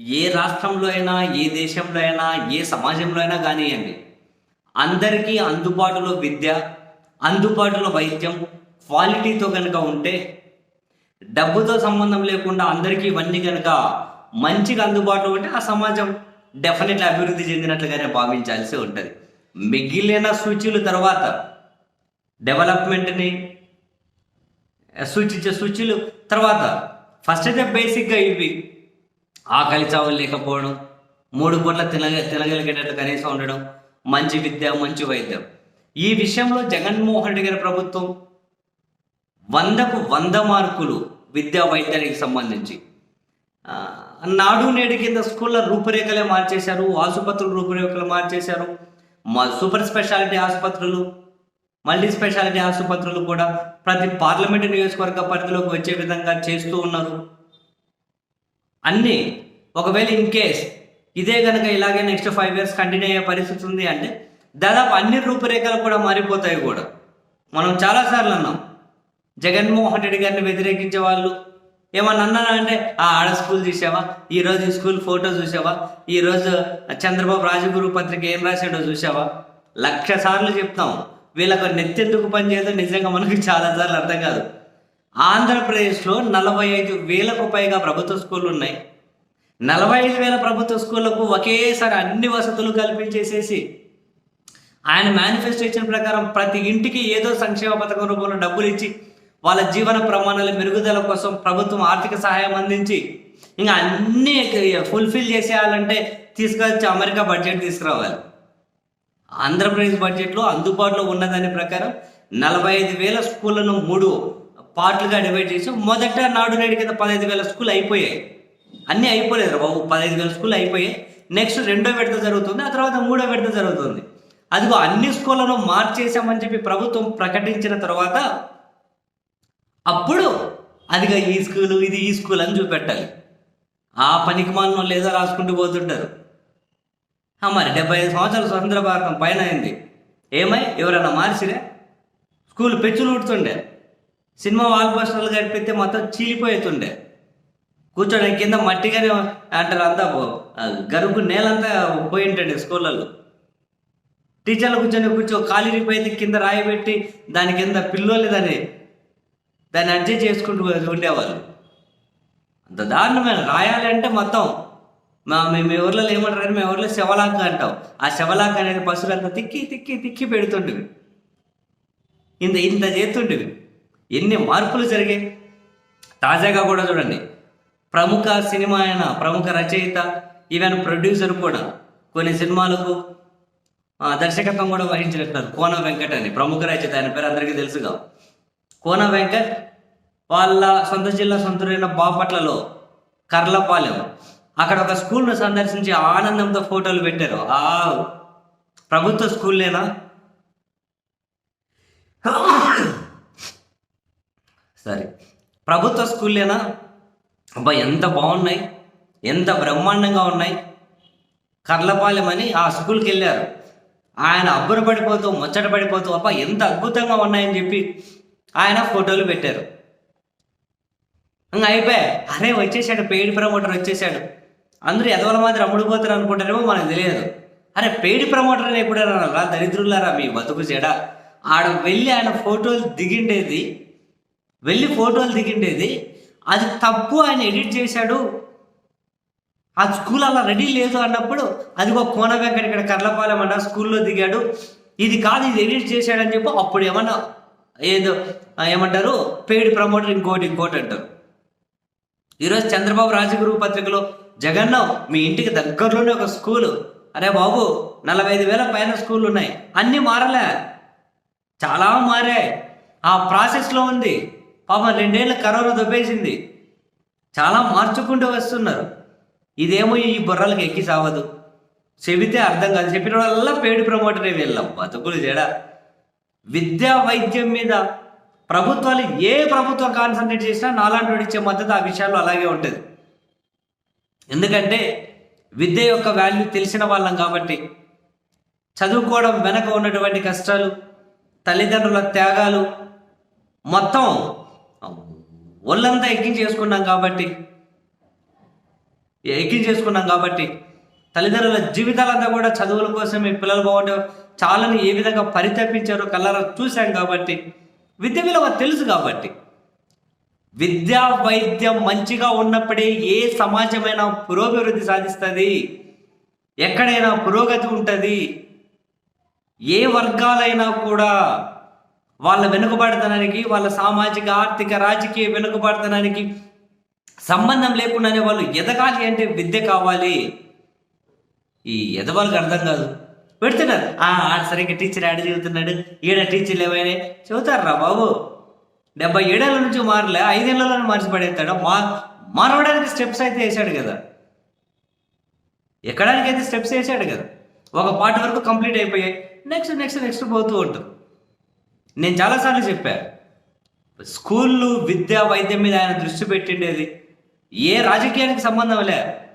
ఏ రాష్ట్రంలో అయినా ఏ దేశంలో అయినా ఏ సమాజంలో అయినా కానివ్వండి అందరికీ అందుబాటులో విద్య అందుబాటులో వైద్యం క్వాలిటీతో కనుక ఉంటే డబ్బుతో సంబంధం లేకుండా అందరికీ ఇవన్నీ కనుక మంచిగా అందుబాటులో ఉంటే ఆ సమాజం డెఫినెట్లీ అభివృద్ధి చెందినట్లుగానే భావించాల్సి ఉంటుంది. మిగిలిన సూచీల తర్వాత డెవలప్మెంట్ని సూచించే సూచీలు తర్వాత. ఫస్ట్ అయితే బేసిక్గా ఇవి. ఆకలి చావులు లేకపోవడం మూడు పూట్ల తినగ తినగలిగేటట్లు కనీసం ఉండడం మంచి విద్య మంచి వైద్యం. ఈ విషయంలో జగన్మోహన్ రెడ్డి గారి ప్రభుత్వం వందకు వంద మార్కులు విద్యా వైద్యానికి సంబంధించి. నాడు నేడు కింద స్కూళ్ళ రూపురేఖలే మార్చేశారు ఆసుపత్రులు రూపురేఖలు మార్చేశారు. మా సూపర్ స్పెషాలిటీ ఆసుపత్రులు మల్టీ స్పెషాలిటీ ఆసుపత్రులు కూడా ప్రతి పార్లమెంటు నియోజకవర్గ పరిధిలోకి వచ్చే విధంగా చేస్తూ ఉన్నారు. అన్నీ. ఒకవేళ ఇన్ కేస్ ఇదే కనుక ఇలాగే నెక్స్ట్ ఫైవ్ ఇయర్స్ కంటిన్యూ అయ్యే పరిస్థితి ఉంది అంటే దాదాపు అన్ని రూపురేఖలు కూడా మారిపోతాయి కూడా. మనం చాలాసార్లు అన్నాం. జగన్మోహన్ రెడ్డి గారిని వ్యతిరేకించే వాళ్ళు ఏమన్నా అన్నారా అంటే ఆ ఆడ స్కూల్ చూసావా? ఈ రోజు ఈ స్కూల్ ఫోటో చూసావా? ఈ రోజు చంద్రబాబు రాజగురు పత్రిక ఏం రాశాడో చూసావా? లక్ష సార్లు చెప్తాం. వీళ్ళకు నెత్తెందుకు పనిచేయదో నిజంగా మనకు చాలాసార్లు అర్థం కాదు. ఆంధ్రప్రదేశ్లో నలభై ఐదు వేలకు పైగా ప్రభుత్వ స్కూళ్ళు ఉన్నాయి. నలభై ఐదు వేల ప్రభుత్వ స్కూళ్ళకు ఒకేసారి అన్ని వసతులు కల్పించేసేసి ఆయన మేనిఫెస్టేషన్ ప్రకారం ప్రతి ఇంటికి ఏదో సంక్షేమ పథకం రూపంలో డబ్బులు ఇచ్చి వాళ్ళ జీవన ప్రమాణాల మెరుగుదల కోసం ప్రభుత్వం ఆర్థిక సహాయం అందించి ఇంకా అన్నీ ఫుల్ఫిల్ చేసేయాలంటే తీసుకొచ్చి అమెరికా బడ్జెట్ తీసుకురావాలి. ఆంధ్రప్రదేశ్ బడ్జెట్లో అందుబాటులో ఉన్నదాని ప్రకారం నలభై ఐదు వేల స్కూళ్ళను మూడు పార్ట్లుగా డివైడ్ చేసి మొదట నాడు నేడు కింద పదహైదు వేల స్కూల్ అయిపోయాయి. అన్నీ అయిపోలేదు బాబు. పదహైదు వేల స్కూల్ అయిపోయాయి. నెక్స్ట్ రెండో విడత జరుగుతుంది. ఆ తర్వాత మూడో విడత జరుగుతుంది. అదిగో అన్ని స్కూళ్ళను మార్చేసామని చెప్పి ప్రభుత్వం ప్రకటించిన తర్వాత అప్పుడు అదిగా ఈ స్కూలు ఇది ఈ స్కూల్ అని చూపెట్టాలి. ఆ పనికి మాలను లేదా రాసుకుంటూ పోతుంటారు. మరి డెబ్బై ఐదు సంవత్సరాల స్వతంత్ర భారతం పైన అయింది. ఏమై? ఎవరైనా మార్చిరే? స్కూల్ పెచ్చులు ఉడుతుండే. సినిమా వాల్ పోస్టర్లు గడిపితే మొత్తం చీలిపోతుండే కూర్చోడానికి కింద మట్టిగానే అంటారు అంతా పో- గరుకు నేలంతా పోయి ఉంటాడు స్కూళ్ళల్లో. టీచర్లు కూర్చొని కూర్చో ఖాళీ రిపోయితే కింద రాయి పెట్టి దాని కింద పిల్లోళ్ళు దాన్ని దాన్ని అడ్జస్ట్ చేసుకుంటూ ఉండేవాళ్ళు. అంత దారుణమైన రాయాలి అంటే మొత్తం. మా మేము ఊర్లో ఏమంటారు మేము ఊర్లో శవలాక అంటాం. ఆ శవలాక అనేది పశువులంతా తిక్కి తిక్కి తిక్కి పెడుతుండేవి. ఇంత ఇంత చేస్తుండేవి. ఎన్ని మార్పులు జరిగాయి? తాజాగా కూడా చూడండి. ప్రముఖ సినిమా అయిన ప్రముఖ రచయిత ఈవెన్ ప్రొడ్యూసర్ కూడా కొన్ని సినిమాలకు దర్శకత్వం కూడా వహించినట్టున్నారు. కోన వెంకట్ అని ప్రముఖ రచయిత ఆయన పేరు అందరికీ తెలుసుగా. కోన వెంకట్ వాళ్ళ సొంత జిల్లా సొంతూరైన బాపట్లలో కర్లపాలెం. అక్కడ ఒక స్కూల్ను సందర్శించి ఆనందంతో ఫోటోలు పెట్టారు. ఆ ప్రభుత్వ స్కూల్లేనా? సరే. ప్రభుత్వ స్కూల్లేనా? అబ్బా ఎంత బాగున్నాయి. ఎంత బ్రహ్మాండంగా ఉన్నాయి. కర్లపాలెం అని ఆ స్కూల్కి వెళ్ళారు ఆయన అబ్బుర పడిపోతూ ముచ్చట పడిపోతూ అబ్బా ఎంత అద్భుతంగా ఉన్నాయని చెప్పి ఆయన ఫోటోలు పెట్టారు. ఇంకా అయిపోయా. అరే వచ్చేసాడు పెయిడ్ ప్రమోటర్ వచ్చేసాడు. అందరూ ఎదవల మాదిరి అమ్ముడుపోతారు అనుకుంటారేమో మనకు తెలియదు. అరే పెయిడ్ ప్రమోటర్ అని ఎప్పుడైనా రా దరిద్రులారా మీ బతుకు చెడ. ఆడ వెళ్ళి ఆయన ఫోటోలు దిగిండేది వెళ్ళి ఫోటోలు దిగిండేది. అది తప్పు ఆయన ఎడిట్ చేశాడు. ఆ స్కూల్ అలా రెడీ లేదు అన్నప్పుడు అదిగో కోన వెంకట ఇక్కడ కర్లపాలెం అన్న స్కూల్లో దిగాడు. ఇది కాదు ఇది ఎడిట్ చేశాడని చెప్పి అప్పుడు ఏమన్నా ఏదో ఏమంటారు? పెయిడ్ ప్రమోటర్ ఇంకోటి ఇంకోటి అంటారు. ఈరోజు చంద్రబాబు రాజగురు పత్రికలో జగన్న మీ ఇంటికి దగ్గరలోనే ఒక స్కూలు. అరే బాబు నలభై ఐదు వేల పైన స్కూళ్ళు ఉన్నాయి. అన్నీ మారలే. చాలా మారాయి. ఆ ప్రాసెస్లో ఉంది. పాపం రెండేళ్ళు కరోనా దొబ్బేసింది. చాలా మార్చుకుంటూ వస్తున్నారు. ఇదేమో ఈ బుర్రలకు ఎక్కి సావదు. చెబితే అర్థం కాదు. చెప్పిన వాళ్ళ పేడు ప్రమోటరే వెళ్ళాం. బతుకులు జడ. విద్యా వైద్యం మీద ప్రభుత్వాలు ఏ ప్రభుత్వం కాన్సన్ట్రేట్ చేసినా నాలాంటి వాడు ఇచ్చే మద్దతు ఆ విషయాల్లో అలాగే ఉంటుంది. ఎందుకంటే విద్య యొక్క వాల్యూ తెలిసిన వాళ్ళం కాబట్టి చదువుకోవడం వెనక ఉన్నటువంటి కష్టాలు తల్లిదండ్రుల త్యాగాలు మొత్తం ఒళ్ళంతా ఎక్కించేసుకున్నాం కాబట్టి. ఎక్కించేసుకున్నాం కాబట్టి. తల్లిదండ్రుల జీవితాలంతా కూడా చదువుల కోసం మీ పిల్లలు బాగుంటే చాలని ఏ విధంగా పరితపించారో కళ్ళారా చూశాం కాబట్టి. విద్య విలువ తెలుసు కాబట్టి. విద్యా వైద్యం మంచిగా ఉన్నప్పుడే ఏ సమాజమైనా పురోభివృద్ధి సాధిస్తుంది. ఎక్కడైనా పురోగతి ఉంటుంది. ఏ వర్గాలైనా కూడా వాళ్ళ వెనుకబడతనానికి వాళ్ళ సామాజిక ఆర్థిక రాజకీయ వెనుకబడతనానికి సంబంధం లేకుండానే వాళ్ళు ఎదగాలి అంటే విద్య కావాలి. ఈ ఎదవాళ్ళకి అర్థం కాదు. పెడుతున్నారు. ఆ ఆడ సరిగ్గా టీచర్ ఆడ చదువుతున్నాడు. ఈడ టీచర్లు ఏమైనా చదువుతారా బాబు? డెబ్బై ఏడేళ్ళ నుంచి మారలే ఐదేళ్ళలో మార్చి పడేస్తాడు. మా మారవడానికి స్టెప్స్ అయితే వేసాడు కదా. ఎక్కడానికి అయితే స్టెప్స్ వేసాడు కదా. ఒక పార్ట్ వరకు కంప్లీట్ అయిపోయాయి. నెక్స్ట్ నెక్స్ట్ నెక్స్ట్ పోతూ ఉంటాం. నేను చాలాసార్లు చెప్పా స్కూళ్ళు విద్య వైద్యం మీద ఆయన దృష్టి పెట్టిండేది. ఏ రాజకీయానికి సంబంధం లే.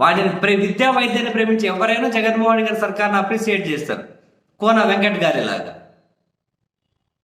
వాటిని ప్రే విద్యా వైద్యాన్ని ప్రేమించి ఎవరైనా జగన్మోహన్ గారి సర్కార్ని అప్రిసియేట్ చేస్తారు. కోన వెంకట్ గారి లాగా